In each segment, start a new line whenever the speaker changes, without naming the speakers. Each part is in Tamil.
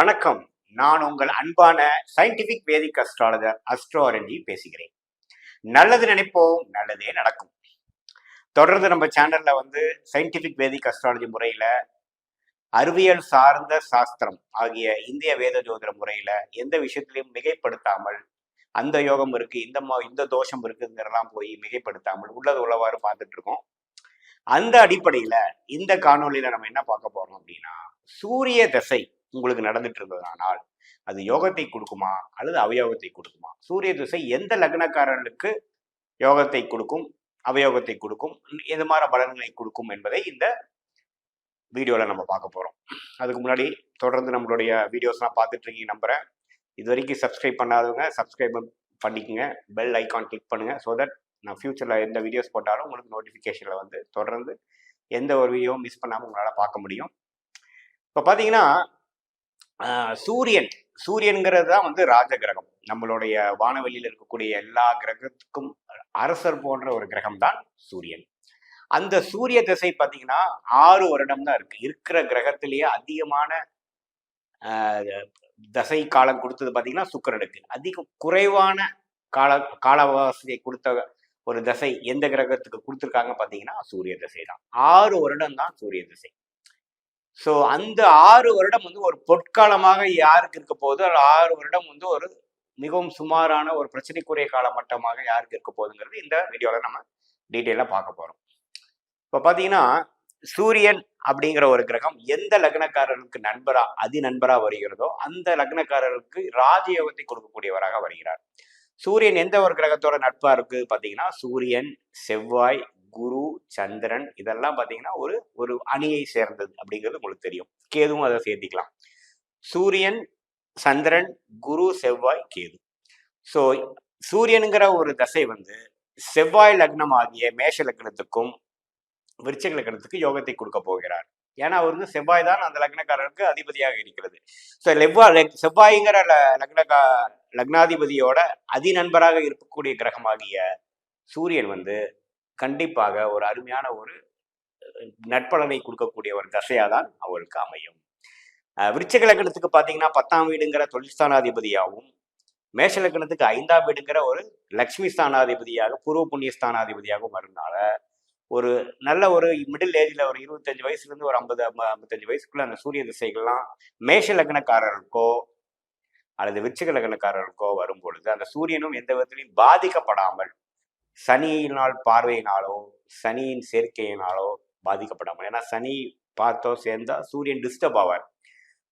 வணக்கம். நான் உங்கள் அன்பான சயின்டிபிக் வேதிக் அஸ்ட்ராலஜர் அஸ்ட்ரோ அரஞ்சி பேசுகிறேன். நல்லது நினைப்போம் நல்லதே நடக்கும். தொடர்ந்து நம்ம சேனல்ல வந்து சயின்டிபிக் வேதிக் அஸ்ட்ராலஜி முறையில அறிவியல் சார்ந்த சாஸ்திரம் ஆகிய இந்திய வேத ஜோதிட முறையில எந்த விஷயத்திலையும் மிகைப்படுத்தாமல் அந்த யோகம் இருக்கு இந்த மா- இந்த தோஷம் இருக்குங்கிறலாம் போய் மிகைப்படுத்தாமல் உள்ளது உள்ளவாறு பார்த்துட்டு இருக்கோம். அந்த அடிப்படையில இந்த காணொளியில நம்ம என்ன பார்க்க போறோம் அப்படின்னா சூரிய தசை உங்களுக்கு நடந்துட்டு இருந்ததுனால் அது யோகத்தை கொடுக்குமா? அல்லது அவயோகத்தை கொடுக்குமா? சூரிய திசை எந்த லக்னக்காரர்களுக்கு யோகத்தை கொடுக்கும்? அவயோகத்தை கொடுக்கும்? எது மாதிரி பலன்களை கொடுக்கும் என்பதை இந்த வீடியோல நம்ம பார்க்க போறோம். அதுக்கு முன்னாடி தொடர்ந்து நம்மளுடைய வீடியோஸ்லாம் பார்த்துட்டு இருக்கீங்க நம்புறேன். இது வரைக்கும் சப்ஸ்கிரைப் பண்ணாதவங்க சப்ஸ்கிரைப் பண்ணிக்கோங்க. பெல் ஐகான் கிளிக் பண்ணுங்க. ஸோ தட் நான் ஃபியூச்சரில் எந்த வீடியோஸ் போட்டாலும் உங்களுக்கு நோட்டிஃபிகேஷனில் வந்து தொடர்ந்து எந்த ஒரு வீடியோவும் மிஸ் பண்ணாமல் உங்களால் பார்க்க முடியும். இப்போ பார்த்தீங்கன்னா சூரியன். சூரியன்கிறது தான் வந்து ராஜ கிரகம் நம்மளுடைய வானவெளியில் இருக்கக்கூடிய எல்லா கிரகத்துக்கும் அரசர் போன்ற ஒரு கிரகம் தான் சூரியன். அந்த சூரிய திசை பார்த்தீங்கன்னா ஆறு வருடம் தான் இருக்கு. இருக்கிற கிரகத்திலேயே அதிகமான தசை காலம் கொடுத்தது பார்த்தீங்கன்னா சுக்கரனுக்கு. அதிக குறைவான கால காலவாசியை கொடுத்த ஒரு தசை எந்த கிரகத்துக்கு கொடுத்துருக்காங்க பார்த்தீங்கன்னா சூரிய திசை தான் ஆறு வருடம் தான் சூரிய திசை. ஸோ அந்த ஆறு வருடம் வந்து ஒரு பொற்காலமாக யாருக்கு இருக்க போகுது? அது ஆறு வருடம் வந்து ஒரு மிகவும் சுமாரான ஒரு பிரச்சனைக்குரிய காலமட்டமாக யாருக்கு இருக்க போகுதுங்கிறது இந்த வீடியோவில் நம்ம டீட்டெயிலாக பார்க்க போகிறோம் இப்போ பார்த்தீங்கன்னா சூரியன் அப்படிங்கிற ஒரு கிரகம் எந்த லக்னக்காரருக்கு நண்பரா அதி நண்பரா வருகிறதோ அந்த லக்னக்காரருக்கு ராஜயோகத்தை கொடுக்கக்கூடியவராக வருகிறார். சூரியன் எந்த ஒரு கிரகத்தோட நட்பா இருக்கு? பார்த்தீங்கன்னா சூரியன் செவ்வாய் குரு சந்திரன் இதெல்லாம் பார்த்தீங்கன்னா ஒரு ஒரு அணியை சேர்ந்தது அப்படிங்கிறது உங்களுக்கு தெரியும். கேதுவும் அதை சேர்த்திக்கலாம். சூரியன் சந்திரன் குரு செவ்வாய் கேது. ஸோ சூரியனுங்கிற ஒரு தசை வந்து செவ்வாய் லக்னம் ஆகிய மேஷ லக்னத்துக்கும் விருச்சக லக்னத்துக்கு யோகத்தை கொடுக்க போகிறார். ஏன்னா அவர் வந்து செவ்வாய் தான் அந்த லக்னக்காரருக்கு அதிபதியாக இருக்கிறது. ஸோ செவ்வாய் செவ்வாய்ங்கிற லக்னகா லக்னக்கா லக்னாதிபதியோட அதி நண்பராக இருக்கக்கூடிய கிரகமாகிய சூரியன் வந்து கண்டிப்பாக ஒரு அருமையான ஒரு அஹ், நட்பலனை கொடுக்கக்கூடிய ஒரு தசையாக தான் அவருக்கு அமையும். அஹ், விருச்சிக பார்த்தீங்கன்னா பத்தாம் வீடுங்கிற தொழில்ஸ்தானாதிபதியாகவும் மேஷ லக்னத்துக்கு ஐந்தாம் வீடுங்கிற ஒரு லக்ஷ்மி ஸ்தானாதிபதியாக பூர்வ புண்ணிய ஸ்தானாதிபதியாகவும் வரனால ஒரு நல்ல ஒரு மிடில் ஏஜ்ல ஒரு இருபத்தஞ்சு வயசுல இருந்து ஒரு ஐம்பது ஐம்பத்தஞ்சு வயசுக்குள்ள அந்த சூரிய திசைகள்லாம் மேஷ லக்னக்காரர்களுக்கோ அல்லது விருச்சிக லக்னக்காரர்களுக்கோ வரும் பொழுது அந்த சூரியனும் எந்த விதத்திலையும் பாதிக்கப்படாமல் சனியினால் பார்வையினாலோ சனியின் சேர்க்கையினாலோ பாதிக்கப்படாமல். ஏன்னா சனி பார்த்தோ சேர்ந்தா சூரியன் டிஸ்டர்ப் ஆவார்.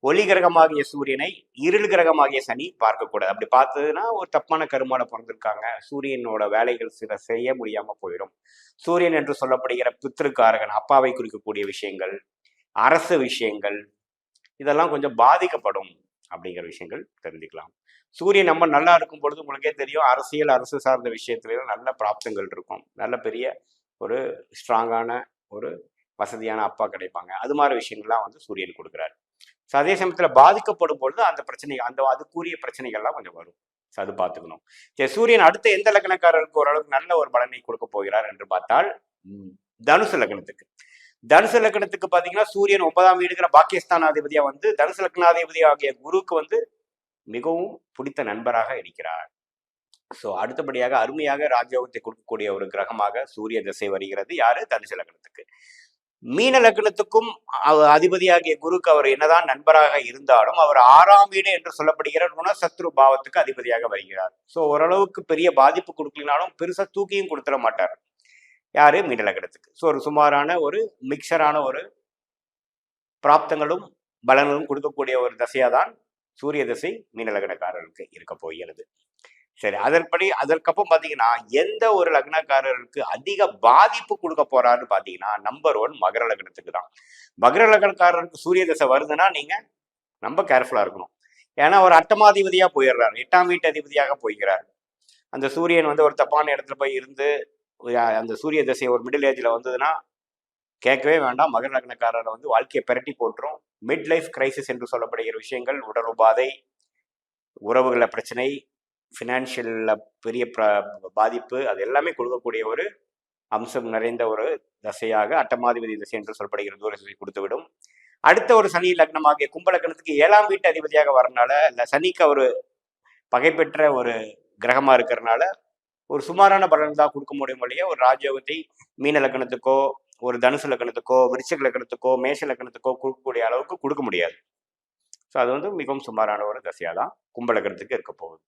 ஒளி கிரகமாகிய சூரியனை இருள் கிரகமாகிய சனி பார்க்கக்கூடாது. அப்படி பார்த்ததுன்னா ஒரு தப்பான கருமால பிறந்திருக்காங்க. சூரியனோட வேலைகள் சில செய்ய முடியாம போயிடும். சூரியன் என்று சொல்லப்படுகிற பித்திருக்காரகன் அப்பாவை குறிக்கக்கூடிய விஷயங்கள் அரசு விஷயங்கள் இதெல்லாம் கொஞ்சம் பாதிக்கப்படும் அப்படிங்கிற விஷயங்கள் தெரிஞ்சுக்கலாம். சூரியன் நம்ம நல்லா இருக்கும் பொழுது உங்களுக்கே தெரியும் அரசியல் அரசு சார்ந்த விஷயத்துல நல்ல பிராப்தங்கள் இருக்கும். நல்ல பெரிய ஒரு ஸ்ட்ராங்கான ஒரு வசதியான அப்பா கிடைப்பாங்க. அது மாதிரி விஷயங்கள்லாம் வந்து சூரியன் கொடுக்குறாரு. ஸோ அதே சமயத்தில் பாதிக்கப்படும் பொழுது அந்த பிரச்சனை அந்த அதுக்குரிய பிரச்சனைகள்லாம் கொஞ்சம் வரும். ஸோ அது பார்த்துக்கணும். சரி சூரியன் அடுத்த எந்த லக்னக்காரருக்கு ஓரளவுக்கு நல்ல ஒரு பலனை கொடுக்க போகிறார் என்று பார்த்தால் தனுசு லக்னத்துக்கு. தனுசு லக்னத்துக்கு பார்த்தீங்கன்னா சூரியன் ஒன்பதாம் வீடுங்கிற பாகிஸ்தான் அதிபதியாக வந்து தனுசு லக்னாதிபதி ஆகிய குருவுக்கு வந்து மிகவும் பிடித்த நண்பராக இருக்கிறார். ஸோ அடுத்தபடியாக அருமையாக ராஜயோகத்தை கொடுக்கக்கூடிய ஒரு கிரகமாக சூரிய திசை வருகிறது. யாரு? தனுசு லக்னத்துக்கு. மீன லக்னத்துக்கும் அவ- அதிபதியாகிய குருக்கு அவர் என்னதான் நண்பராக இருந்தாலும் அவர் ஆறாம் வீடு என்று சொல்லப்படுகிற குணசத்ரு பாவத்துக்கு அதிபதியாக வருகிறார். ஸோ ஓரளவுக்கு பெரிய பாதிப்பு கொடுக்கலனாலும் பெருசா தூக்கியும் கொடுத்துட மாட்டார். யாரு? மீன லக்னத்துக்கு. ஸோ ஒரு சுமாரான ஒரு மிக்சரான ஒரு பிராப்தங்களும் பலன்களும் கொடுக்கக்கூடிய ஒரு தசையா தான் சூரிய திசை மீன இருக்க போகிறது. சரி அதன்படி அதற்கப்புறம் பார்த்தீங்கன்னா எந்த ஒரு லக்னக்காரருக்கு அதிக பாதிப்பு கொடுக்க போறாருன்னு பார்த்தீங்கன்னா நம்பர் ஒன் மகர லக்னத்துக்கு தான். மகர லக்னக்காரருக்கு சூரிய தசை வருதுன்னா நீங்க ரொம்ப கேர்ஃபுல்லா இருக்கணும். ஏன்னா ஒரு அட்டமாதிபதியா போயிடுறாரு. எட்டாம் வீட்டு அதிபதியாக போய்கிறார். அந்த சூரியன் வந்து ஒரு தப்பான இடத்துல போய் இருந்து அந்த சூரிய தசை ஒரு மிடில் ஏஜ்ல வந்ததுன்னா கேட்கவே வேண்டாம். மகர லக்னக்காரரை வந்து வாழ்க்கையை பிரட்டி போட்டுரும். மிட் லைஃப் கிரைசிஸ் என்று சொல்லப்படுகிற விஷயங்கள் உடல் உபாதை உறவுகள பிரச்சனை ஃபினான்ஷியலில் பெரிய பாதிப்பு அது எல்லாமே கொடுக்கக்கூடிய ஒரு அம்சம் நிறைந்த ஒரு தசையாக அட்டமாதிபதி தசை என்று சொல்லப்படுகிற தூர கொடுத்துவிடும். அடுத்த ஒரு சனி லக்னமாகிய கும்ப லக்னத்துக்கு ஏழாம் வீட்டு அதிபதியாக வரனால இல்ல சனிக்கு ஒரு பகை பெற்ற ஒரு கிரகமா இருக்கிறனால ஒரு சுமாரான பலன் தான் கொடுக்க முடியும் வழியே ஒரு ராஜயோகத்தை மீன லக்னத்துக்கோ ஒரு தனுசு லக்கணத்துக்கோ விருச்சிக லக்கணத்துக்கோ மேஷ லக்கணத்துக்கோ கொடுக்கக்கூடிய அளவுக்கு கொடுக்க முடியாது. ஸோ அது வந்து மிகவும் சுமாரான ஒரு தசையாக தான் கும்பலகணத்துக்கு இருக்க போகுது.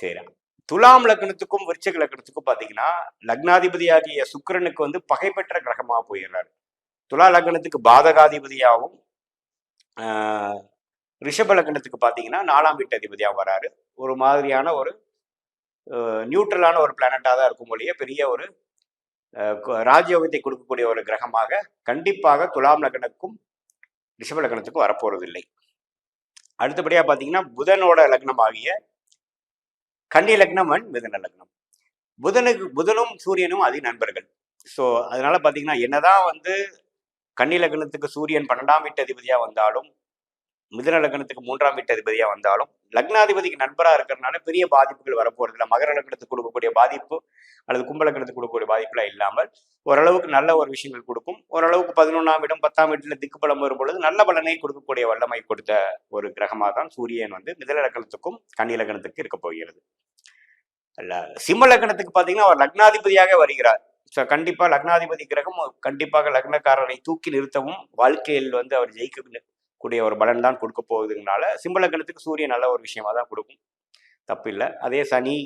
சரி. துலாம் லக்னத்துக்கும் விருச்சக லக்னத்துக்கும் பார்த்தீங்கன்னா லக்னாதிபதியாகிய சுக்கரனுக்கு வந்து பகை பெற்ற கிரகமாக போயிடுறாரு. துலா லக்னத்துக்கு பாதகாதிபதியாகவும் ரிஷப லக்னத்துக்கு பார்த்தீங்கன்னா நாலாம் வீட்டு அதிபதியாக வராரு. ஒரு மாதிரியான ஒரு நியூட்ரலான ஒரு பிளானட்டாக தான் இருக்கும் ஒழிய பெரிய ஒரு ராஜயோகத்தை கொடுக்கக்கூடிய ஒரு கிரகமாக கண்டிப்பாக துலாம் லக்னக்கும் ரிஷப லக்னத்துக்கும் வரப்போறதில்லை. அடுத்தபடியாக பார்த்தீங்கன்னா புதனோட லக்னம் ஆகிய கன்னி லக்னம் அண்ட் மிதன லக்னம். புதனுக்கு புதனும் சூரியனும் அதிக நண்பர்கள். ஸோ அதனால பார்த்தீங்கன்னா என்னதான் வந்து கன்னி லக்னத்துக்கு சூரியன் பன்னெண்டாம் வீட்டு அதிபதியாக வந்தாலும் மிதன லக்னத்துக்கு மூன்றாம் வீட்டு அதிபதியா வந்தாலும் லக்னாதிபதிக்கு நண்பரா இருக்கிறதுனால பெரிய பாதிப்புகள் வரப்போறது இல்லை மகர லக்னத்துக்கு கொடுக்கக்கூடிய பாதிப்பு அல்லது கும்ப லக்னத்துக்கு கொடுக்கக்கூடிய பாதிப்புலாம் இல்லாமல் ஓரளவுக்கு நல்ல ஒரு விஷயங்கள் கொடுக்கும். ஓரளவுக்கு பதினொன்றாம் இடம் பத்தாம் வீட்டுல திக்கு பலம் வரும் பொழுது நல்ல பலனை கொடுக்கக்கூடிய வல்லமை கொடுத்த ஒரு கிரகமாக தான் சூரியன் வந்து மிதல லக்னத்துக்கும் கன்னி லக்னத்துக்கு இருக்க போகிறது. அல்ல சிம்ம லக்னத்துக்கு பார்த்தீங்கன்னா அவர் லக்னாதிபதியாக வருகிறார். ஸோ கண்டிப்பா லக்னாதிபதி கிரகம் கண்டிப்பாக லக்னக்காரரை தூக்கி நிறுத்தவும் வாழ்க்கையில் வந்து அவர் ஜெயிக்க கூடிய ஒரு பலன் தான் கொடுக்க போகுதுனால சிம்பலக்கணத்துக்கு சூரியன் நல்ல ஒரு விஷயமா தான் கொடுக்கும். தப்பில்லை அதே சனி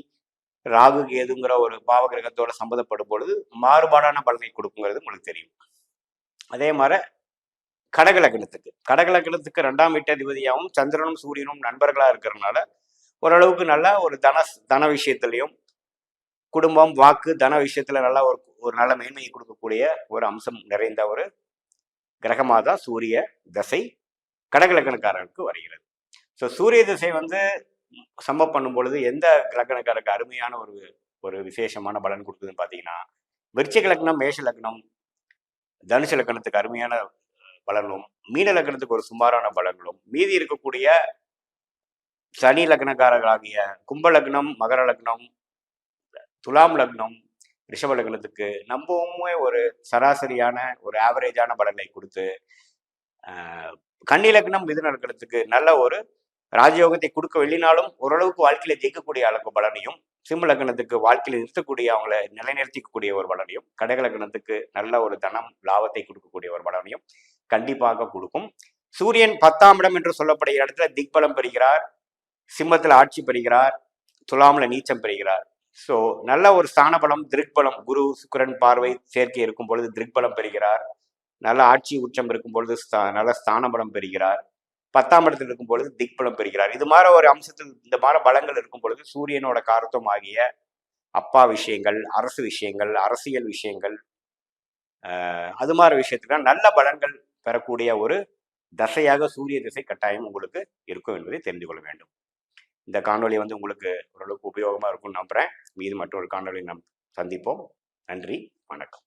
ராகு கேதுங்கிற ஒரு பாவகிரகத்தோட சம்மந்தப்படும் பொழுது மாறுபாடான பலனை கொடுக்குங்கிறது உங்களுக்கு தெரியும். அதே மாதிரி கடகலக்கணத்துக்கு கடகலக்கணத்துக்கு ரெண்டாம் வீட்டு அதிபதியாகவும் சந்திரனும் சூரியனும் நண்பர்களாக இருக்கிறதுனால ஓரளவுக்கு நல்ல ஒரு தன தன விஷயத்துலையும் குடும்பம் வாக்கு தன விஷயத்துல நல்லா ஒரு ஒரு நல்ல மேன்மையை கொடுக்கக்கூடிய ஒரு அம்சம் நிறைந்த ஒரு கிரகமாக தான் சூரிய தசை கடகலக்கணக்காரருக்கு வருகிறது. ஸோ சூரிய திசை வந்து சம்ம பண்ணும் பொழுது எந்த லக்கணக்காரருக்கு அருமையான ஒரு ஒரு விசேஷமான பலன் கொடுக்குதுன்னு பார்த்தீங்கன்னா விருச்சிக லக்னம் மேஷ லக்னம் தனுஷ லக்னத்துக்கு அருமையான பலனும் மீன லக்னத்துக்கு ஒரு சுமாரான பலன்களும் மீதி இருக்கக்கூடிய சனி லக்னக்காரர்களாகிய கும்ப லக்னம் மகர லக்னம் துலாம் லக்னம் ரிஷப லக்னத்துக்கு நம்பவுமே ஒரு சராசரியான ஒரு ஆவரேஜான பலனை கொடுத்து கன்னிலக்னம் கன்னி மிதுன லக்னத்துக்கு நல்ல ஒரு ராஜயோகத்தை கொடுக்க வெளினாலும் ஓரளவுக்கு வாழ்க்கையில ஜெயிக்கக்கூடிய அளவுக்கு பலனையும் சிம்ம லக்னத்துக்கு வாழ்க்கையில நிறுத்தக்கூடிய அவங்கள நிலைநிறுத்திக்கக்கூடிய ஒரு பலனையும் கடக லக்னத்துக்கு நல்ல ஒரு தனம் லாபத்தை கொடுக்கக்கூடிய ஒரு பலனையும் கண்டிப்பாக கொடுக்கும். சூரியன் பத்தாம் இடம் என்று சொல்லப்படுகிற இடத்துல திக்பலம் பெறுகிறார். சிம்மத்தில் ஆட்சி பெறுகிறார். துலாமில் நீச்சம் பெறுகிறார். ஸோ நல்ல ஒரு ஸ்தான பலம் திருக்பலம் குரு சுக்கிரன் பார்வை சேர்க்கை இருக்கும் பொழுது திருக்பலம் பெறுகிறார். நல்ல ஆட்சி உச்சம் இருக்கும் பொழுது ஸ்தா- நல்ல ஸ்தான பலம் பெறுகிறார். பத்தாம் இடத்தில் இருக்கும் பொழுது திக்பலம் பெறுகிறார். இது மாதிரி ஒரு அம்சத்தில் இந்த மாதிரி பலங்கள் இருக்கும் பொழுது சூரியனோட காரத்துவம் ஆகிய அப்பா விஷயங்கள் அரசு விஷயங்கள் அரசியல் விஷயங்கள் அது மாதிரி விஷயத்துக்கு நல்ல பலன்கள் பெறக்கூடிய ஒரு தசையாக சூரிய திசை கட்டாயம் உங்களுக்கு இருக்கும் என்பதை தெரிந்து கொள்ள வேண்டும். இந்த காணொளி வந்து உங்களுக்கு ஓரளவுக்கு உபயோகமாக இருக்கும்னு நம்புகிறேன் மீது மற்றொரு காணொலி நாம் சந்திப்போம். நன்றி. வணக்கம்.